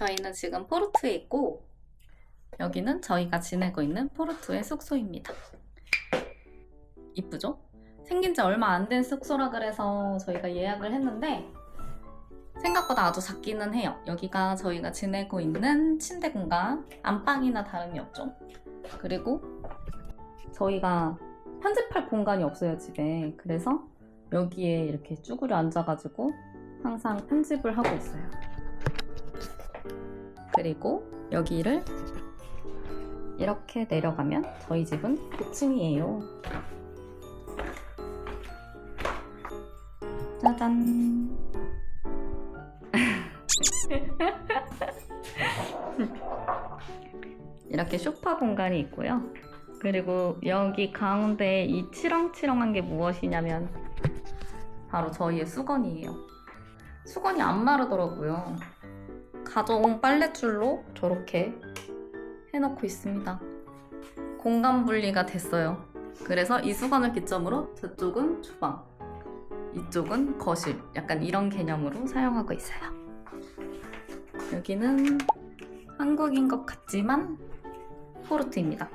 저희는 지금 포르투에 있고 여기는 저희가 지내고 있는 포르투의 숙소입니다. 이쁘죠? 생긴 지 얼마 안 된 숙소라 그래서 저희가 예약을 했는데 생각보다 아주 작기는 해요. 여기가 저희가 지내고 있는 침대 공간, 안방이나 다름이 없죠. 그리고 저희가 편집할 공간이 없어요, 집에. 그래서 여기에 이렇게 쭈그려 앉아가지고 항상 편집을 하고 있어요. 그리고 여기를 이렇게 내려가면 저희 집은 9층이에요. 짜잔. 이렇게 소파 공간이 있고요. 그리고 여기 가운데 이 치렁치렁한 게 무엇이냐면 바로 저희의 수건이에요. 수건이 안 마르더라고요. 가져온 빨랫줄로 저렇게 해놓고 있습니다. 공간 분리가 됐어요. 그래서 이 수건을 기점으로 저쪽은 주방, 이쪽은 거실, 약간 이런 개념으로 사용하고 있어요. 여기는 한국인 것 같지만 포르투입니다.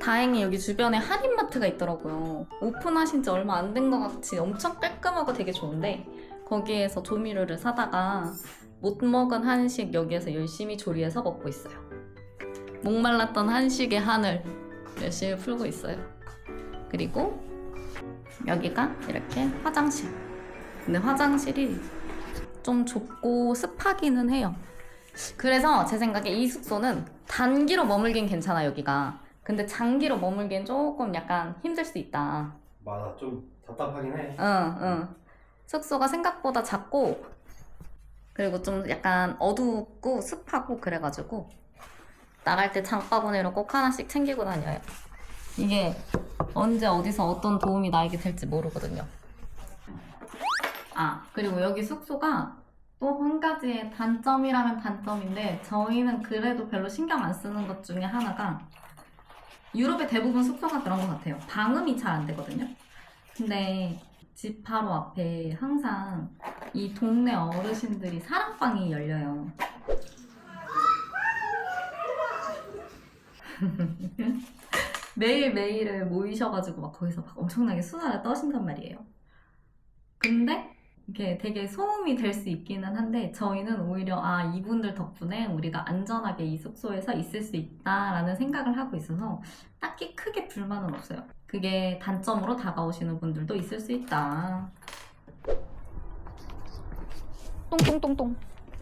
다행히 여기 주변에 할인마트가 있더라고요. 오픈하신 지 얼마 안 된 것 같이 엄청 깔끔하고 되게 좋은데 거기에서 조미료를 사다가 못 먹은 한식 여기에서 열심히 조리해서 먹고 있어요. 목말랐던 한식의 한을 열심히 풀고 있어요. 그리고 여기가 이렇게 화장실. 근데 화장실이 좀 좁고 습하기는 해요. 그래서 제 생각에 이 숙소는 단기로 머물긴 괜찮아 여기가. 근데 장기로 머물기엔 조금 약간 힘들 수 있다. 맞아 좀 답답하긴 해 응, 응. 숙소가 생각보다 작고 그리고 좀 약간 어둡고 습하고 그래가지고 나갈 때 장바구니로 꼭 하나씩 챙기고 다녀요. 이게 언제 어디서 어떤 도움이 나에게 될지 모르거든요. 아 그리고 여기 숙소가 또 한 가지의 단점이라면 단점인데 저희는 그래도 별로 신경 안 쓰는 것 중에 하나가 유럽의 대부분 숙소가 그런 것 같아요. 방음이 잘 안 되거든요. 근데 집 바로 앞에 항상 이 동네 어르신들이 사랑방이 열려요. 매일매일을 모이셔가지고 막 거기서 막 엄청나게 수다를 떠신단 말이에요. 근데 이게 되게 소음이 될 수 있기는 한데 저희는 오히려 아 이분들 덕분에 우리가 안전하게 이 숙소에서 있을 수 있다라는 생각을 하고 있어서 딱히 크게 불만은 없어요. 그게 단점으로 다가오시는 분들도 있을 수 있다. 똥똥똥똥.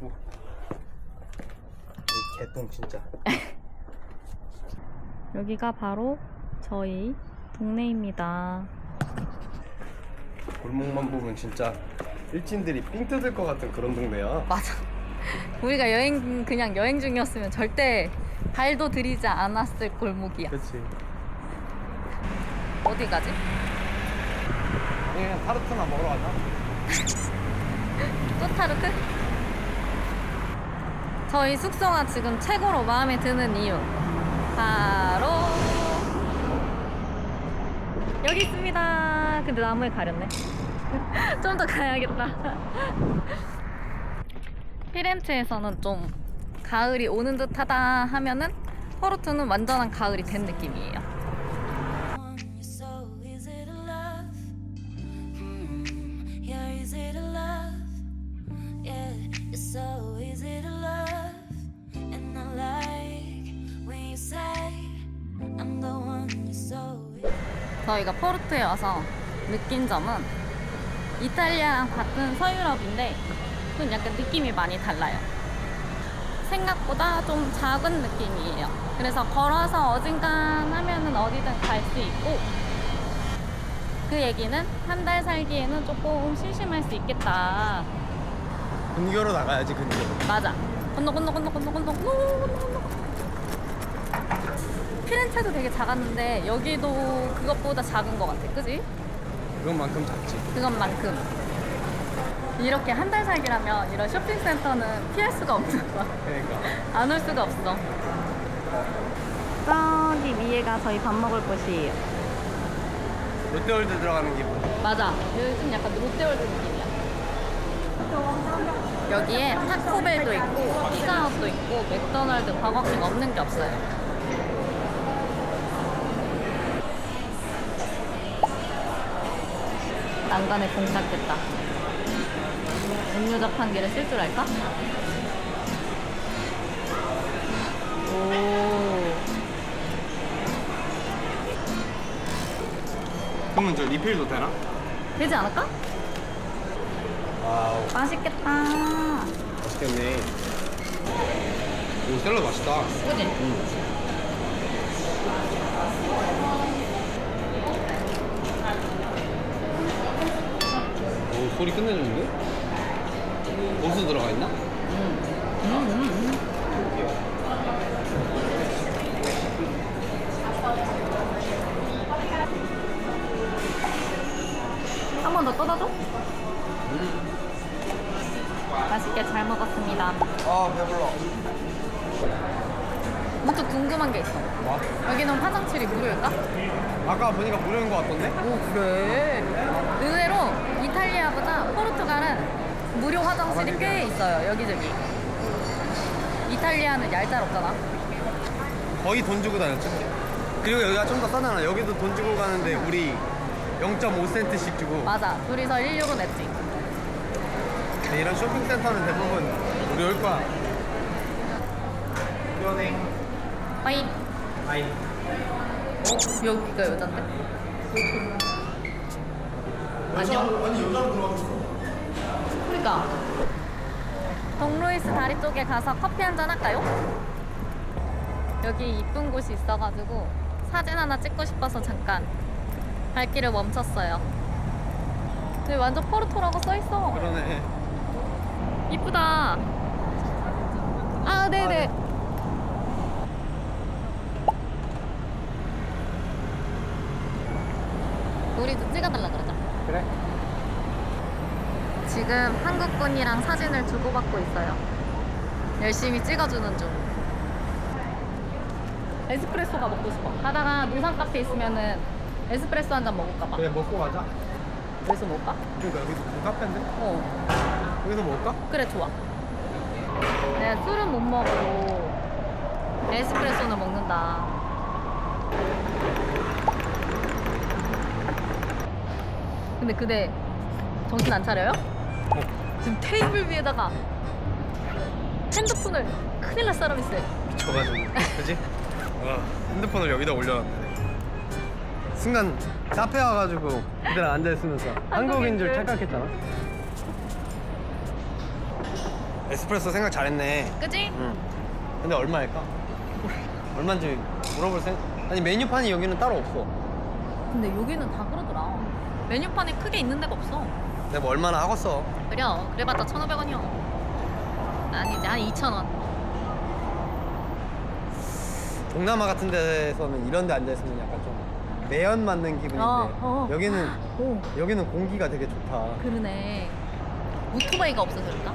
이 개똥 진짜 여기가 바로 저희 동네입니다. 골목만 보면 진짜 일진들이 삥 뜯을 것 같은 그런 동네야 맞아. 우리가 여행 그냥 여행 중이었으면 절대 발도 들이지 않았을 골목이야. 그치 어디 가지? 그냥 타르트나 먹으러 가자 또 타르트? 저희 숙소가 지금 최고로 마음에 드는 이유 바로 여기 있습니다. 근데 나무에 가렸네. 좀 더 가야겠다. 피렌체에서는 좀 가을이 오는 듯하다 하면은 포르투는 완전한 가을이 된 느낌이에요. 포르투에 와서 느낀 점은 이탈리아랑 같은 서유럽인데 좀 약간 느낌이 많이 달라요. 생각보다 좀 작은 느낌이에요. 그래서 걸어서 어딘간 하면은 어디든 갈 수 있고 그 얘기는 한 달 살기에는 조금 심심할 수 있겠다. 근교로 나가야지 근교 맞아. 건너 건너 건너 건너 건너 건너 건너 건너. 피렌체도 되게 작았는데 여기도 그것보다 작은 것 같아. 그지? 그것만큼 작지 그것만큼. 이렇게 한 달 살기라면 이런 쇼핑센터는 피할 수가 없는 거야. 그러니까 안 올 수가 없어. 저기 위에가 저희 밥 먹을 곳이에요. 롯데월드 들어가는 기분 맞아. 여기 좀 약간 롯데월드 느낌이야. 여기에 타코벨도 있고 피자헛도 있고 맥도날드 버거킹 없는 게 없어요. 난간에 공작했다. 음료 자판기를 쓸 줄 알까? 오. 그러면 저 리필도 되나? 되지 않을까? 와우 맛있겠다. 맛있겠네 오 샐러드 맛있다 그지? 오 소리 끝내주는데? 고수 들어가 있나? 한 번 더 떠다줘? 맛있게 잘 먹었습니다. 아 배불러 문득 궁금한 게 있어. 와 여기는 화장실이 무료일까? 아까 보니까 무료인 것 같던데? 오 그래? 의외로 이탈리아보다 포르투갈은 무료 화장실이 꽤 있어요 여기저기. 이탈리아는 얄짤없잖아. 거의 돈 주고 다녔죠. 그리고 여기가 좀 더 싸잖아. 여기도 돈 주고 가는데 우리 0.5센트씩 주고. 맞아. 둘이서 1유로 냈지. 근데 이런 쇼핑센터는 대부분 무료일 거야. 연행. 아이 어? 여기가 여잔데? 안녕 아니 여자로 들어가고 그러니까 동로이스 다리 쪽에 가서 커피 한 잔 할까요? 여기 이쁜 곳이 있어가지고 사진 하나 찍고 싶어서 잠깐 발길을 멈췄어요. 근데 완전 포르토라고 써있어. 그러네 이쁘다. 아, 네네. 우리도 찍어달라 그러자. 그래 지금 한국분이랑 사진을 주고받고 있어요. 열심히 찍어주는 중. 에스프레소가 먹고 싶어. 가다가 노상 카페 있으면은 에스프레소 한 잔 먹을까 봐. 그래 먹고 가자 여기서 먹을까? 그러니까 여기도 그 카페인데? 어. 여기서 먹을까? 그래, 좋아. 내가 술은 못 먹어도 에스프레소는 먹는다. 근데 그대 정신 안 차려요? 지금 테이블 위에다가 핸드폰을 큰일 날 사람 있어요. 미쳐가지고 그지? 와 핸드폰을 여기다 올려놨네 순간 카페 와가지고 그대랑 앉아있으면서 한국인 줄 줄. 착각했잖아 에스프레소 생각 잘했네 그지? 응 근데 얼마일까? 얼마인지 물어볼 생 아니 메뉴판이 여기는 따로 없어 근데 여기는 다 그러더라. 메뉴판이 크게 있는 데가 없어. 내가 뭐 얼마나 하겠어 그래, 그래봤자 1,500원이요. 아니지, 한 2,000원. 동남아 같은 데서는 이런 데 앉아 있으면 약간 좀 매연 맞는 기분인데 어, 어. 여기는 오, 여기는 공기가 되게 좋다 그러네. 오토바이가 없어서 그런가?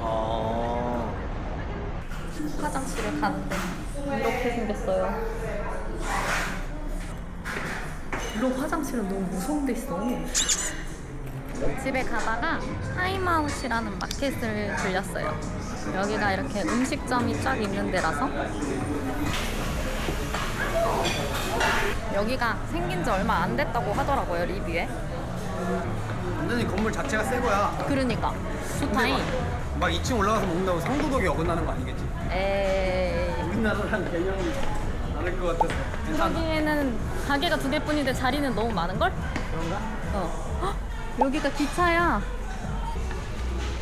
아 화장실을 가는데 이렇게 생겼어요. 이런 화장실은 너무 무서운 데 있어. 집에 가다가 타임아웃이라는 마켓을 들렸어요. 여기가 이렇게 음식점이 쫙 있는 데라서 여기가 생긴 지 얼마 안 됐다고 하더라고요 리뷰에. 완전히 건물 자체가 새 거야 그러니까 좋다잉. 막 2층 올라가서 먹는다고 상도덕이 어긋나는 거 아니겠지? 에이. 우리나라랑 개념이 다를 것 같아서 여기에는 가게가 두 개뿐인데 자리는 너무 많은걸? 그런가? 어. 헉, 여기가 기차야.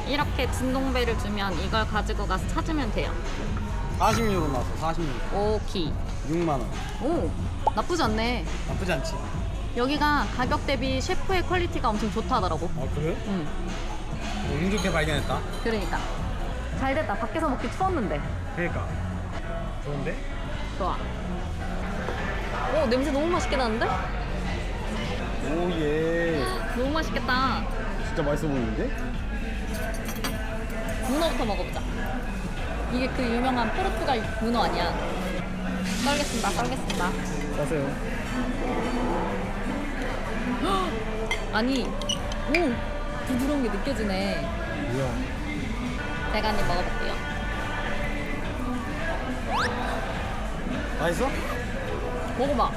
이렇게 진동배를 주면 이걸 가지고 가서 찾으면 돼요. 40유로 나왔어 40유로 오키. 6만 원 오, 나쁘지 않네. 나쁘지 않지? 여기가 가격 대비 셰프의 퀄리티가 엄청 좋다더라고. 아 그래? 응, 어, 운 좋게 발견했다 그러니까. 잘 됐다. 밖에서 먹기 추웠는데. 그러니까 좋은데? 좋아. 오, 냄새 너무 맛있게 나는데? 오예 너무 맛있겠다. 진짜 맛있어 보이는데? 문어부터 먹어보자. 이게 그 유명한 포르투갈 문어 아니야? 썰겠습니다, 썰겠습니다. 가세요 아니, 오! 부드러운 게 느껴지네. 뭐야 제가 한 입 먹어볼게요. 맛있어? 먹어봐.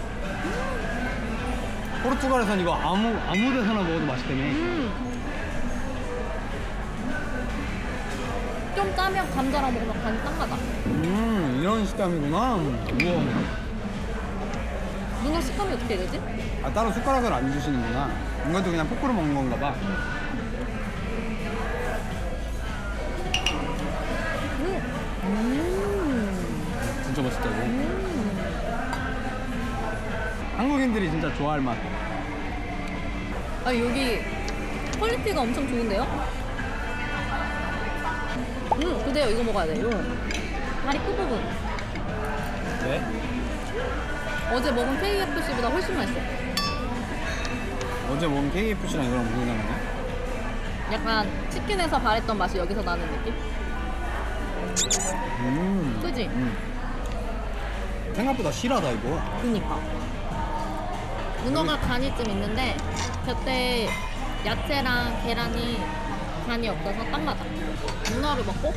포르투갈에선 이거 아무 아무 데서나 먹어도 맛있다며. 음. 좀 짜면 감자랑 먹으면 간이 딱 맞아. 음 이런 식감이구나. 우와. 문어 식감이 어떻게 되지? 아 따로 숟가락을 안 주시는구나. 이것도 그냥 포크로 먹는 건가 봐. 진짜 좋아할 맛. 아 여기 퀄리티가 엄청 좋은데요? 음 그대요 이거 먹어야 돼 이거 다리 끝부분 네? 어제 먹은 KFC보다 훨씬 맛있어 어제 먹은 KFC랑 이거랑 무슨 상관이야? 약간 치킨에서 바랬던 맛이 여기서 나는 느낌? 음. 그지? 음. 생각보다 실하다 이거. 그니까 문어가 간이 좀 있는데 곁에 야채랑 계란이 간이 없어서 딱 맞아 문어를 먹고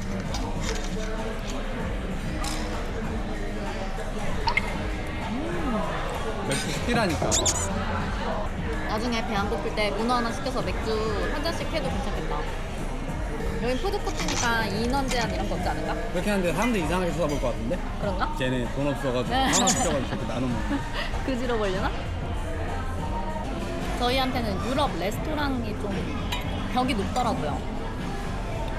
맥주 시키라니까. 나중에 배 안 고플 때 문어 하나 시켜서 맥주 한 잔씩 해도 괜찮겠다 여긴 푸드코트니까 인원 제한 이런 거 없지 않을까? 그렇게 하는데 사람들 이상하게 쳐다볼 것 같은데? 그런가? 쟤네 돈 없어가지고 네. 하나 시켜가지고 저렇게 나눠 먹는 그지로 보려나? 저희한테는 유럽 레스토랑이 좀 벽이 높더라고요.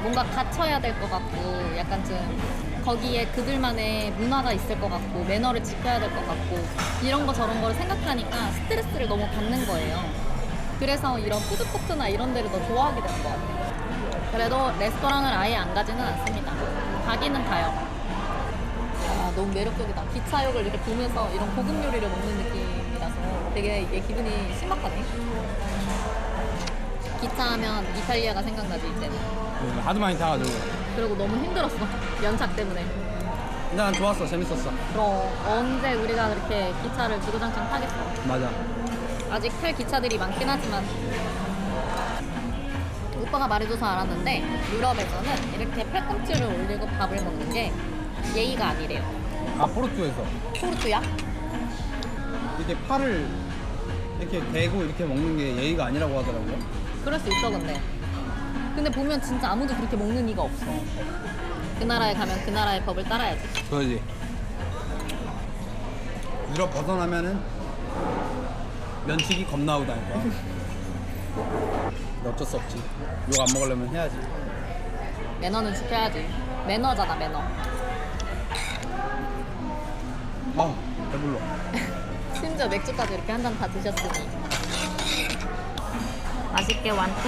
뭔가 갖춰야 될 것 같고, 약간 좀 거기에 그들만의 문화가 있을 것 같고, 매너를 지켜야 될 것 같고, 이런 거 저런 거를 생각하니까 스트레스를 너무 받는 거예요. 그래서 이런 푸드코트나 이런 데를 더 좋아하게 되는 것 같아요. 그래도 레스토랑을 아예 안 가지는 않습니다. 가기는 가요. 아, 너무 매력적이다. 기차역을 이렇게 보면서 이런 고급 요리를 먹는 느낌이라서 되게 이게 기분이 신박하네. 기차 하면 이탈리아가 생각나지 이제는. 거. 하도 많이 타가지고. 그리고 너무 힘들었어. 연착 때문에. 근데 난 좋았어, 재밌었어. 그럼 언제 우리가 그렇게 기차를 주구장창 타겠어. 맞아. 아직 탈 기차들이 많긴 하지만 오빠가 말해줘서 알았는데 유럽에서는 이렇게 팔꿈치를 올리고 밥을 먹는 게 예의가 아니래요. 아 포르투에서 포르투야? 이렇게 팔을 이렇게 대고 이렇게 먹는 게 예의가 아니라고 하더라고요. 그럴 수 있어 근데 근데 보면 진짜 아무도 그렇게 먹는 이가 없어 그 나라에 가면 그 나라의 법을 따라야지 그러지. 유럽 벗어나면은 면치기 겁나. 근데 어쩔 수 없지. 욕 안 먹으려면 해야지. 매너는 지켜야지 매너잖아 매너 아 배불러. 심지어 맥주까지 이렇게 한 잔 다 드셨으니. 맛있게 완투.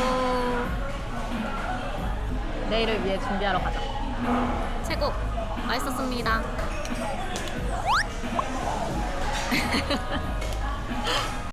내일을 위해 준비하러 가자. 최고. 맛있었습니다